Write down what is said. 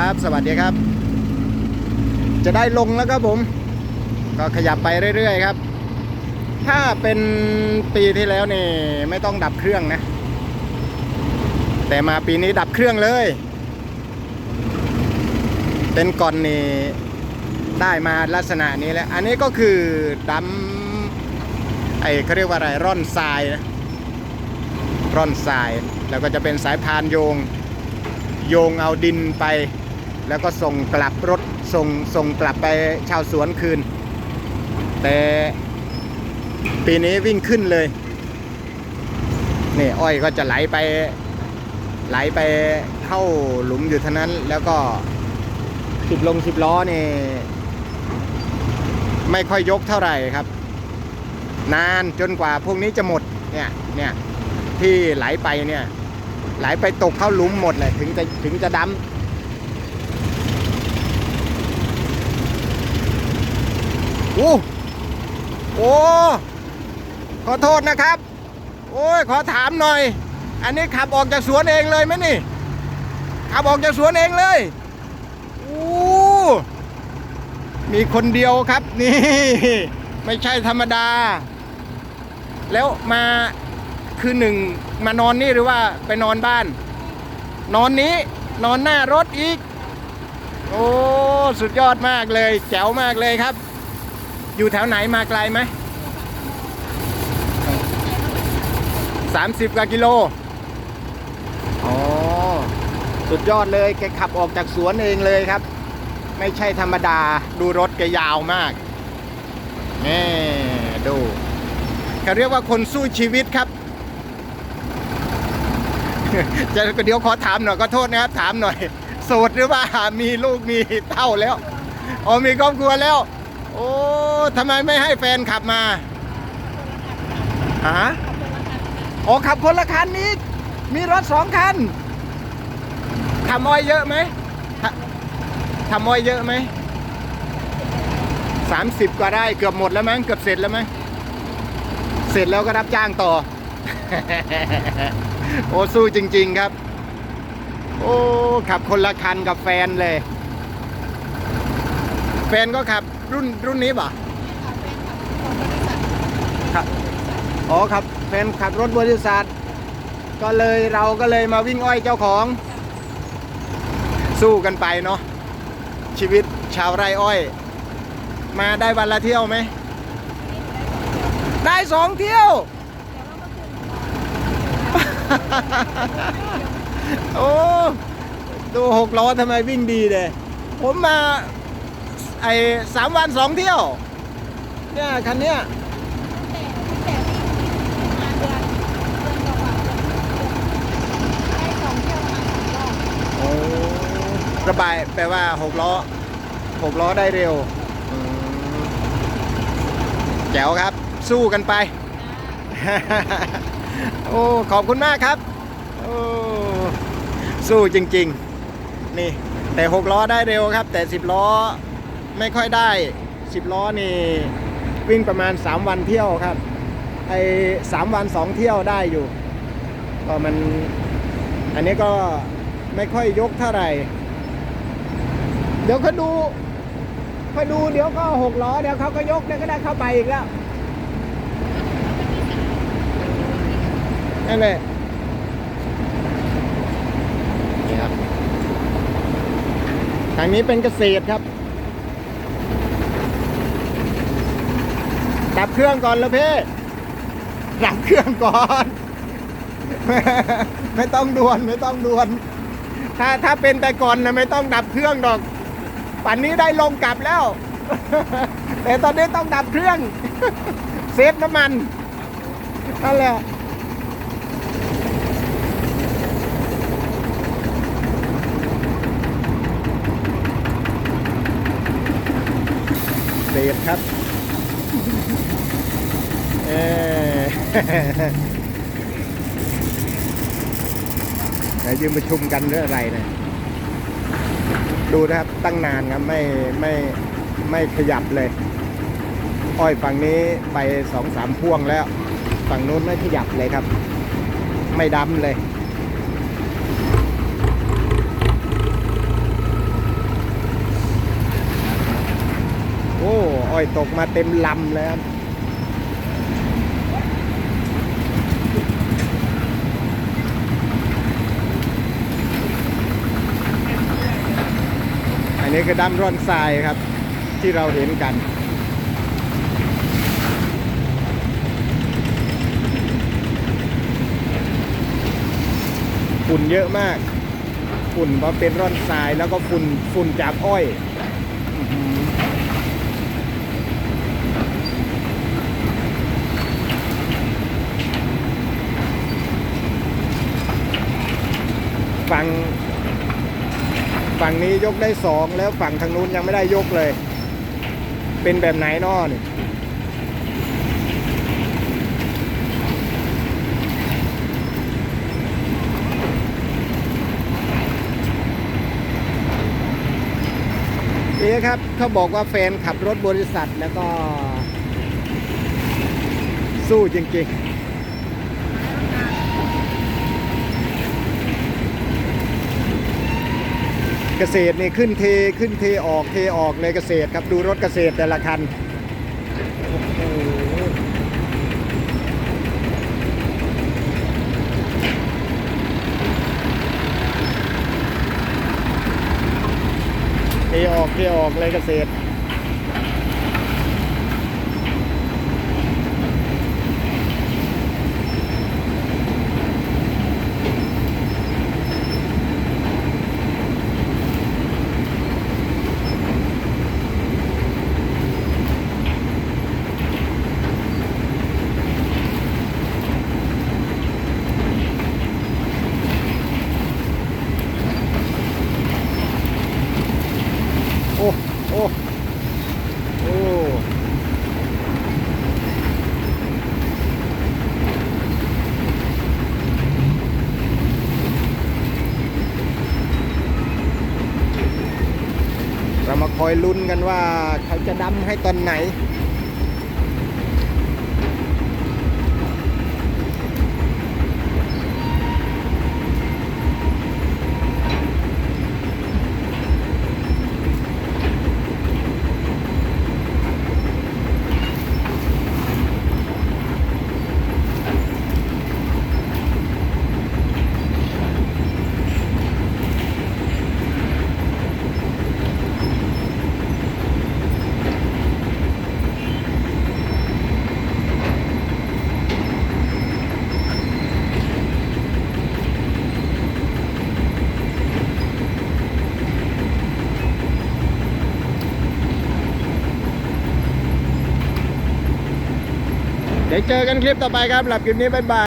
ครับ สวัสดีครับ จะได้ลงแล้วครับผม ก็ขยับไปเรื่อยๆครับ ถ้าเป็นปีที่แล้วนี่ไม่ต้องดับเครื่องนะ แต่มาปีนี้ดับเครื่องเลย เป็นก่อนนี่ได้มาลักษณะนี้แล้ว อันนี้ก็คือดำไอ้เขาเรียกว่าอะไรร่อนทรายนะร่อนทราย แล้วก็จะเป็นสายพานโยง โยงเอาดินไป แล้วก็ส่งกลับรถส่งส่งกลับไปชาวสวนคืน แต่ปีนี้วิ่งขึ้นเลยนี่อ้อยก็จะไหลไปไหลไปเข้าหลุมอยู่เท่านั้น แล้วก็สิบลงสิบล้อนี่ไม่ค่อยยกเท่าไหร่ครับ นานจนกว่าพวกนี้จะหมดเนี่ยเนี่ยที่ไหลไปเนี่ยไหลไปตกเข้าหลุมหมดเลยถึงจะถึงจะดำ อ้โอ้ขอโทษนะครับ โอ้ยขอถามหน่อย อันนี้ขับออกจากสวนเองเลยไหมนี่ ขับออกจากสวนเองเลยอู้มีคนเดียวครับนี่ ไม่ใช่ธรรมดา แล้วมาคือหนึ่งมานอนนี่หรือว่าไปนอนบ้าน นอนนี้นอนหน้ารถอีก โอ้ สุดยอดมากเลย แจ๋วมากเลยครับ อยู่แถวไหนมาไกลไหมสามสิบกว่ากิโล อ๋อ สุดยอดเลย แกขับออกจากสวนเองเลยครับ ไม่ใช่ธรรมดา ดูรถแกยาวมากนี่ดูเขาเรียกว่าคนสู้ชีวิตครับ จะเดี๋ยวขอถามหน่อยก็โทษนะครับ ถามหน่อย โสดหรือว่ามีลูกมีเต้าแล้ว อ๋อมีครอบครัวแล้ว โอ้ทำไมไม่ให้แฟนขับมาฮะโอ๋อขับคนละคันนี้มีรถสองคันทำอ้อยเยอะไหมทำอ้อยเยอะไหมสามสิบก็ได้เกือบหมดแล้วมั้งเกือบเสร็จแล้วมั้งเสร็จแล้วก็รับจ้างต่อ โอ้สู้จริง ๆครับ โอ้ขับคนละคันกับแฟนเลย แฟนก็ขับ รุ่นรุ่นนี้ป่ะครับอ๋อครับแฟนขับรถบริษัท ก็เลยเราก็เลยมาวิ่งอ้อยเจ้าของ สู้กันไปเนาะชีวิตชาวไร่อ้อย มาได้วันละเที่ยวไหม ได้สองเที่ยว โอ้ ดูหกล้อทำไมวิ่งดีเลยผมมา ไอ้สามวันสองเที่ยว เนี่ยคันเนี้ยแต่แต่วิ่งมาเดือนเดือนกว่าๆได้สองเที่ยวมาสองรอบโอ้ระบายแปลว่าหกล้อหกล้อได้เร็วอืมแจ๋วครับ สู้กันไป โอ้ ขอบคุณมากครับ โอ้ สู้จริง ๆ นี่ แต่หกล้อได้เร็วครับ แต่สิบล้อ ไม่ค่อยได้สิบล้อนี่วิ่งประมาณ 3 วันเที่ยวครับไอ้สามวันสองเที่ยวได้อยู่ ก็มันอันนี้ก็ไม่ค่อยยกเท่าไหร่ เดี๋ยวเขาดูเขาดูเดี๋ยวก็หกล้อเดี๋ยวเขาก็ยกเดี๋ยวก็ได้เข้าไปอีกแล้วนั่นแหละนี่ครับทางนี้เป็นเกษตรครับ ดับเครื่องก่อนแล้วเพ่ดับเครื่องก่อน ไม่ต้องด่วนไม่ต้องด่วน ถ้าถ้าเป็นแต่ก่อนนะไม่ต้องดับเครื่องดอกป่านนี้ได้ลงกลับแล้ว แต่ตอนนี้ต้องดับเครื่อง เซฟน้ำมันนั่นแหละเซฟครับ เออเดี๋ยวยืมประชุมกันเรื่องอะไรเนะดูนะครับตั้งนานครับไม่ไม่ไม่ขยับเลย อ้อยฝั่งนี้ไปสองสามพ่วงแล้ว ฝั่งนู้นไม่ขยับเลยครับ ไม่ดำเลย อยตกมาเต็มลำแล้วอันนี้คือดำร่อนทรายครับ ที่เราเห็นกันฝุ่นเยอะมากฝุ่นเพราะเป็นร่อนทรายแล้วก็ฝุ่นฝุ่นจากอ้อยอื้อหือ ฝั่งฝั่งนี้ยกได้สองแล้วฝั่งทางนู้นยังไม่ได้ยกเลย เป็นแบบไหนนอนี่นี่ครับเขาบอกว่าแฟนขับรถบริษัทแล้วก็สู้จริงๆ เกษตรนี่ขึ้นเทขึ้นเทออกเทออกเลยเกษตรครับดูรถเกษตรแต่ละคันเทออกเทออกเลยเกษตร โอ้ โอ้ โอ้ เรามาค อยลุ้นกันว่าเขาจะดำให้ตอนไหน เจอกันคลิปต่อไปครับหลับคลิปนี้บ๊ายบาย